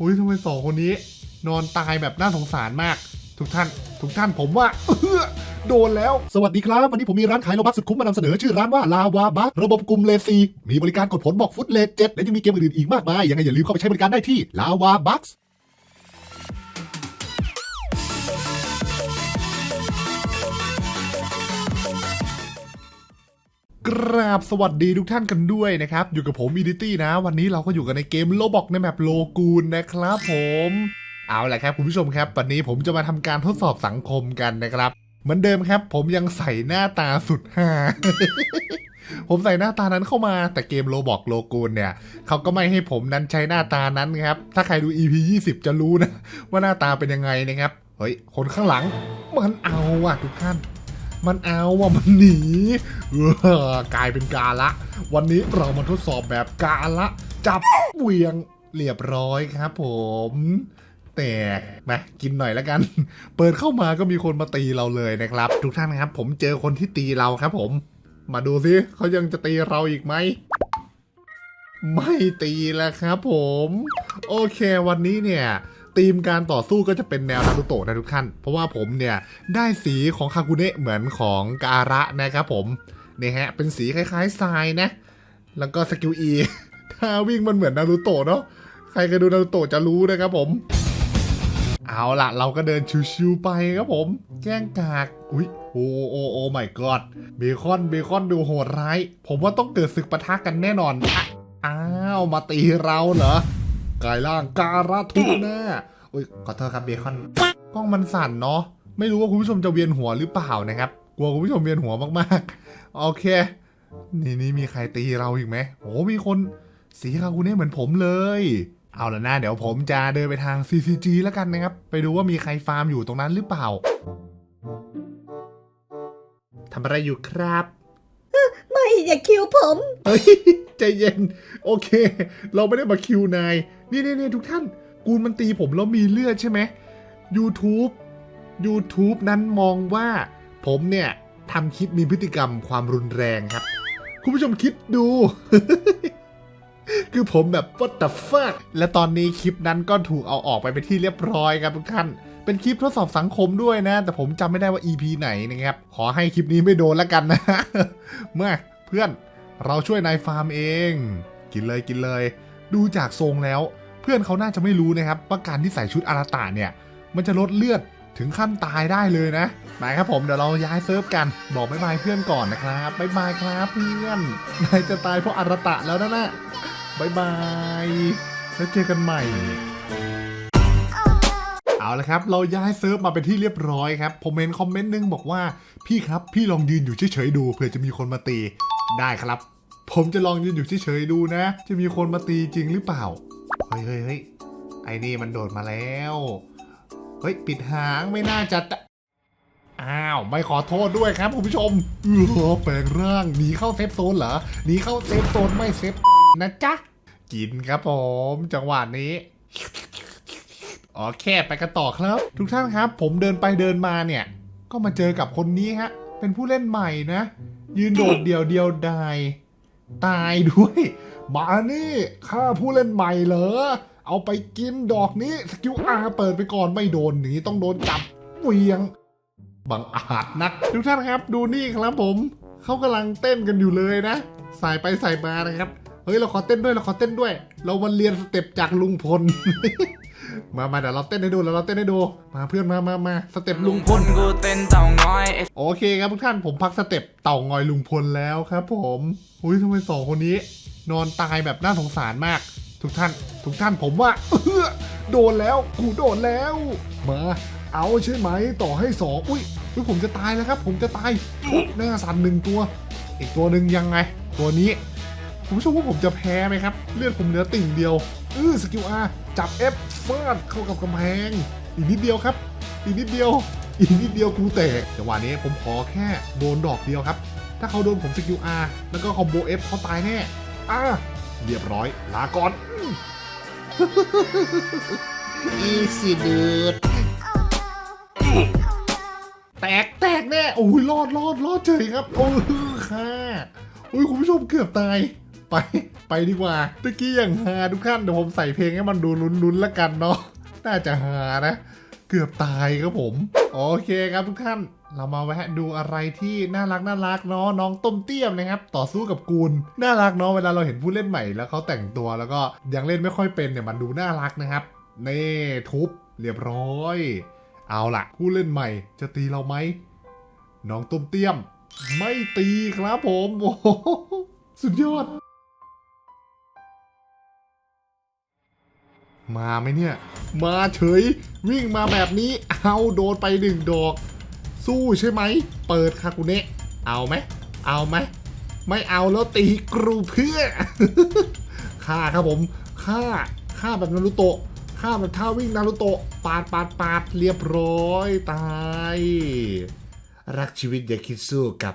อุ้ยทำไมสองคนนี้ นอนตายแบบน่าสงสารมาก ทุกท่าน ทุกท่านผมว่าเอื้อโดนแล้ว สวัสดีครับ วันนี้ผมมีร้านขายโลบักสุดคุ้มมานำเสนอชื่อร้านว่าลาวาบักระบบกลุ่มเลซีมีบริการกดผลบอกฟุตเลเจ็ดและยังมีเกมอื่นๆอีกมากมายยังไงอย่าลืมเข้าไปใช้บริการได้ที่ลาวาบัก กราบสวัสดีทุกท่านกันด้วยนะครับ อยู่กับผมอีดิตี้นะ วันนี้เราก็อยู่กันในเกมโลบอกในแมปโลกูนนะครับผมเอาละครับคุณผู้ชมครับ วันนี้ผมจะมาทำการทดสอบสังคมกันนะครับ เหมือนเดิมครับ ผมยังใส่หน้าตาสุดฮาผมใส่หน้าตานั้นเข้ามาแต่เกมโลบอกโลกูนเนี่ยเขาก็ไม่ให้ผมนั้นใช้หน้าตานั้นครับ ถ้าใครดู EP 20 จะรู้นะ ว่าหน้าตาเป็นยังไงนะครับเฮ้ยคนข้างหลังมันเอาอะทุกท่าน มันเอาว่ะมันหนีกลายเป็นกาละ วันนี้เรามาทดสอบแบบกาละ จับเวียงเรียบร้อยครับผมแตกมากินหน่อยแล้วกัน เปิดเข้ามาก็มีคนมาตีเราเลยนะครับ ทุกท่านครับ ผมเจอคนที่ตีเราครับ ผม มาดูสิเขายังจะตีเราอีกไหมไม่ตีแล้วครับผม โอเควันนี้เนี่ย ธีมการต่อสู้ก็จะเป็นแนวนารูโตะนะทุกท่าน เพราะว่าผมเนี่ยได้สีของคาคุเนะเหมือนของการะนะครับผมนี่ฮะเป็นสีคล้ายๆทรายนะ แล้วก็สกิลอีถ้าวิ่งมันเหมือนนารูโตะเนาะใครเคยดูนารูโตะจะรู้นะครับผม เอาละเราก็เดินชิวๆไปครับผมแกล้งกากอุ๊ยโอ้โอ้โอ้ไม่กอดเบคอนเบคอนดูโหดร้าย ผมว่าต้องเกิดศึกปะทะกันแน่นอนอ้าวมาตีเราเหรอ กายล่างการะทุหน้าอุ้ยขอโทษครับเบคอนกล้องมันสั่นเนาะไม่รู้ว่าคุณผู้ชมจะเวียนหัวหรือเปล่านะครับกลัวคุณผู้ชมเวียนหัวมากๆโอเค นี่นี่มีใครตีเราอีกไหมโอ้มีคนสีคาคุเน่เหมือนผมเลย เอาละนะเดี๋ยวผมจะเดินไปทาง CCG แล้วกันนะครับ ไปดูว่ามีใครฟาร์มอยู่ตรงนั้นหรือเปล่าทำอะไรอยู่ครับ ไม่อย่าคิวผม เฮ้ยใจเย็น โอเค เราไม่ได้มาคิวนาย นี่นี่นี่ทุกท่าน กูมันตีผมแล้วมีเลือดใช่ไหม YouTube YouTube นั้นมองว่า ผมเนี่ยทำคลิปมีพฤติกรรมความรุนแรงครับ คุณผู้ชมคิดดู คือผมแบบ what the fuck และตอนนี้คลิปนั้นก็ถูกเอาออกไปเป็นที่เรียบร้อยครับทุกท่าน เป็นคลิปทดสอบสังคมด้วยนะ แต่ผมจำไม่ได้ว่า EP ไหนนะครับ ขอให้คลิปนี้ไม่โดนแล้วกันนะ เมื่อ เพื่อนเราช่วยนายฟาร์มเอง กินเลยกินเลย ดูจากทรงแล้ว เพื่อนเขาน่าจะไม่รู้นะครับว่าการที่ใส่ชุดอาราตาเนี่ย มันจะลดเลือดถึงขั้นตายได้เลยนะไปครับผมเดี๋ยวเราย้ายเซิร์ฟกัน บอกบ๊ายบายเพื่อนก่อนนะครับบ๊ายบายครับเพื่อนนายจะตายเพราะอาราตะแล้วนะนะบ๊ายบายแล้วเจอกันใหม่เอาละครับ เราย้ายเซิร์ฟมาเป็นที่เรียบร้อยครับ ผมเห็นคอมเมนต์หนึงบอกว่า พี่ครับ พี่ลองยืนอยู่เฉยๆดูเผื่อจะมีคนมาตี ได้ครับ ผมจะลองยืนอยู่เฉยๆดูนะ จะมีคนมาตีจริงหรือเปล่า เฮ้ยเฮ้ยเฮ้ยไอ้นี่มันโดดมาแล้ว เฮ้ย ปิดหางไม่น่าจะตะอ้าวไม่ขอโทษด้วยครับคุณผู้ชมเออแปลงร่างหนีเข้าเซฟโซนเหรอหนีเข้าเซฟโซนไม่เซฟนะจ๊ะ กินครับผม จังหวะนี้โอเคไปกันต่อครับ ทุกท่านครับ ผมเดินไปเดินมาเนี่ย ก็มาเจอกับคนนี้ฮะ เป็นผู้เล่นใหม่นะ ยืนโดดเดียวเดียวดายตายด้วย มานี่ข้าผู้เล่นใหม่เหรอ เอาไปกินดอกนี้สกิลอาเปิดไปก่อนไม่โดนหนีต้องโดนจับเวียง บังอาจนัก ทุกท่านครับ ดูนี่ครับผม เขากำลังเต้นกันอยู่เลยนะใส่ไปใส่มานะครับ เฮ้ยเราขอเต้นด้วยเราขอเต้นด้วย เรามาเรียนสเต็ปจากลุงพล มามาเดี๋ยวเราเต้นให้ดูแล้วเราเต้นให้ดู มาเพื่อนมามามาสเต็ปลุลุงงพพลลกูเต้นเต่างอยไอ้โอเคครับทุกท่านผมพักสเต็ปเต่างอยลุงพลแล้วครับ ผมอุ้ยทำไมสองคนนี้ นอนตายแบบน่าสงสารมาก ทุกท่าน ทุกท่านผมว่าเออโดนแล้วกูโดนแล้วมาเอาใช่ไหมต่อให้สองอุ้ยอุ้ยผมจะตายแล้วครับ ผมจะตายทุบหน้าสันหนึ่งตัว อีกตัวหนึ่งยังไง ตัวนี้ คุณผู้ชมว่าผมจะแพ้ไหมครับ เลือดผมเหลือติ่งเดียวเออสกิลอาจับ F ฟาดเข้ากับกำแพง อีกนิดเดียวครับ อีกนิดเดียว อีกนิดเดียวกูแตกจังหวะนี้ผมขอแค่โดนดอกเดียวครับ ถ้าเขาโดนผมสกิล R แล้วก็คอมโบ F เขาตายแน่อ่าเรียบร้อย ลาก่อนอีสิดูดแตกแตกแน่โอ้ยรอดรอดรอดเฉยครับ โอ้ยค่ะอุ้ยคุณผู้ชมเกือบตาย ไปไปดีกว่าตะกี้อย่างฮาทุกท่านเดี๋ยวผมใส่เพลงให้มันดูลุ้นๆแล้วกันเนาะน่าจะฮานะ เกือบตายครับผม โอเคครับทุกท่านเรามาแวะดูอะไรที่น่ารักน่ารักเนาะน้องต้มเตี้ยมนะครับ ต่อสู้กับกูลน่ารักเนาะเวลาเราเห็นผู้เล่นใหม่แล้วเขาแต่งตัวแล้วก็ยังเล่นไม่ค่อยเป็นเนี่ยมันดูน่ารักนะครับนี่ทุบเรียบร้อย เอาล่ะ ผู้เล่นใหม่จะตีเราไหมน้องต้มเตี้ยม ไม่ตีครับผมโอ้โหสุดยอด มาไหมเนี่ย มาเฉย วิ่งมาแบบนี้ เอาโดนไปหนึ่งดอก สู้ใช่ไหม เปิดคากุเนะเอาไหม เอาไหม ไม่เอาแล้วตีกรูเพื่อฆ่าครับผมฆ่าฆ่าแบบนารุโตะฆ่าแบบท่าวิ่งนารุโตะปาดปาดปาดเรียบร้อยตาย รักชีวิตอย่าคิดสู้กับ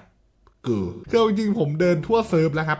กูก็จริงผมเดินทั่วเซิร์ฟแล้วครับ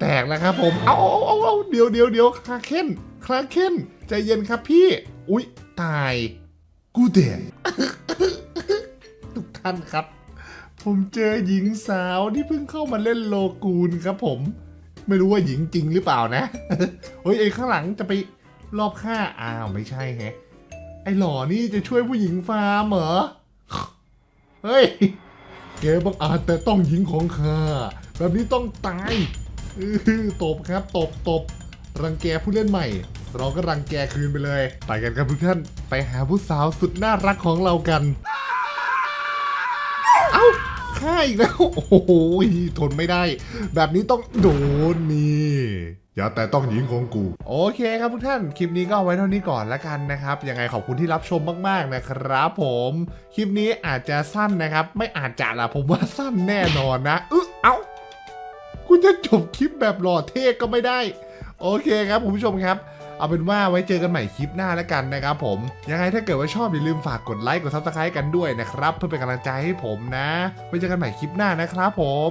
แตกแล้วครับผม เอาเอาเอาเอาเดี๋ยวเดี๋ยวเดี๋ยวคลาเคนคลาเคนใจเย็นครับพี่ อุ๊ย ตาย กูเดนทุกท่านครับ ผมเจอหญิงสาวที่เพิ่งเข้ามาเล่นโลกูนครับผม ไม่รู้ว่าหญิงจริงหรือเปล่านะ เฮ้ยไอ้ข้างหลังจะไปรอบฆ่า อ้าวไม่ใช่แฮะ ไอ้หล่อนี่จะช่วยผู้หญิงฟาร์มเหรอ เฮ้ยแกบังอาจแต่ต้องหญิงของข้าแบบนี้ต้องตาย อื้อตบครับตบตบรังแกผู้เล่นใหม่ เราก็รังแกคืนไปเลย ไปกันครับทุกท่านไปหาผู้สาวสุดน่ารักของเรากัน เอ้าฆ่าอีกแล้ว โอ้โหทนไม่ได้ แบบนี้ต้องโดนนี่อย่าแต่ต้องหญิงของกู โอเคครับทุกท่าน คลิปนี้ก็เอาไว้เท่านี้ก่อนละกันนะครับ ยังไงขอบคุณที่รับชมมาก ๆ นะครับผม คลิปนี้อาจจะสั้นนะครับ ไม่อาจจะละผมว่าสั้นแน่นอนนะอึ จะจบคลิปแบบหล่อเท่ก็ไม่ได้ โอเคครับคุณผู้ชมครับ เอาเป็นว่าไว้เจอกันใหม่คลิปหน้าแล้วกันนะครับผม ยังไงถ้าเกิดว่าชอบอย่าลืมฝากกดไลค์กดซับสไครต์กันด้วยนะครับ เพื่อเป็นกำลังใจให้ผมนะ ไว้เจอกันใหม่คลิปหน้านะครับผม